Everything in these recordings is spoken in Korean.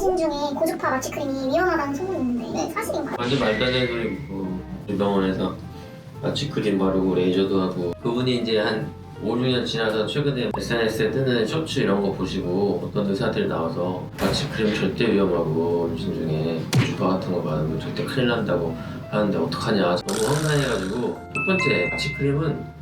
임신 중에 고주파 마취 크림이 위험하다는 소문이 있는데 네, 사실인가요? 완전 말도 안 되는 소리고 그 병원에서 마취 크림 바르고 레이저도 하고 그분이 이제 한 5, 6년 지나서 최근에 SNS에 뜨는 쇼츠 이런 거 보시고 어떤 의사들이 나와서 마취 크림 절대 위험하고 임신 중에 고주파 같은 거 바르면 절대 큰일 난다고 하는데 어떡하냐 너무 황당해가지고 첫 번째 마취 크림은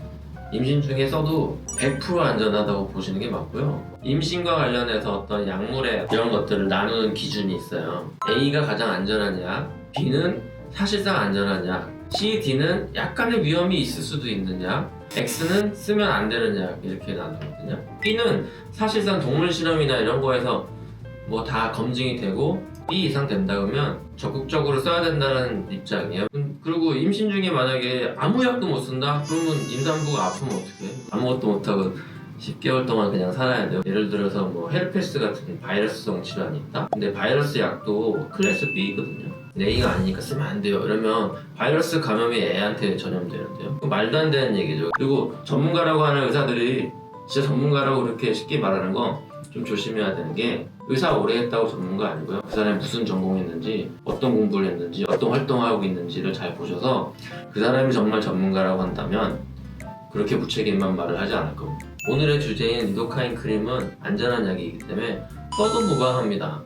임신 중에 써도 100% 안전하다고 보시는 게 맞고요. 임신과 관련해서 어떤 약물의 이런 것들을 나누는 기준이 있어요. A가 가장 안전한 약, B는 사실상 안전한 약, C, D는 약간의 위험이 있을 수도 약, X는 쓰면 안약 이렇게 나누거든요. B는 사실상 동물 실험이나 이런 거에서 뭐 다 검증이 되고 B 이상 된다 그러면 적극적으로 써야 된다는 입장이에요. 음, 그리고 임신 중에 만약에 아무 약도 못 쓴다? 그러면 임산부가 아프면 어떡해? 아무것도 못하고 10개월 동안 그냥 살아야 돼요. 예를 들어서 뭐 헤르페스 같은 바이러스성 질환이 있다? 근데 바이러스 약도 클래스 B거든요. A가 아니니까 쓰면 안 돼요. 이러면 바이러스 감염이 애한테 전염되는데요. 그거 말도 안 되는 얘기죠. 그리고 전문가라고 하는 의사들이 진짜 전문가라고 그렇게 쉽게 말하는 거 좀 조심해야 되는 게 의사 오래 했다고 전문가 아니고요. 그 사람이 무슨 전공했는지, 어떤 공부를 했는지, 어떤 활동하고 있는지를 잘 보셔서 그 사람이 정말 전문가라고 한다면 그렇게 무책임한 말을 하지 않을 겁니다. 오늘의 주제인 리도카인 크림은 안전한 약이기 때문에 써도 무방합니다.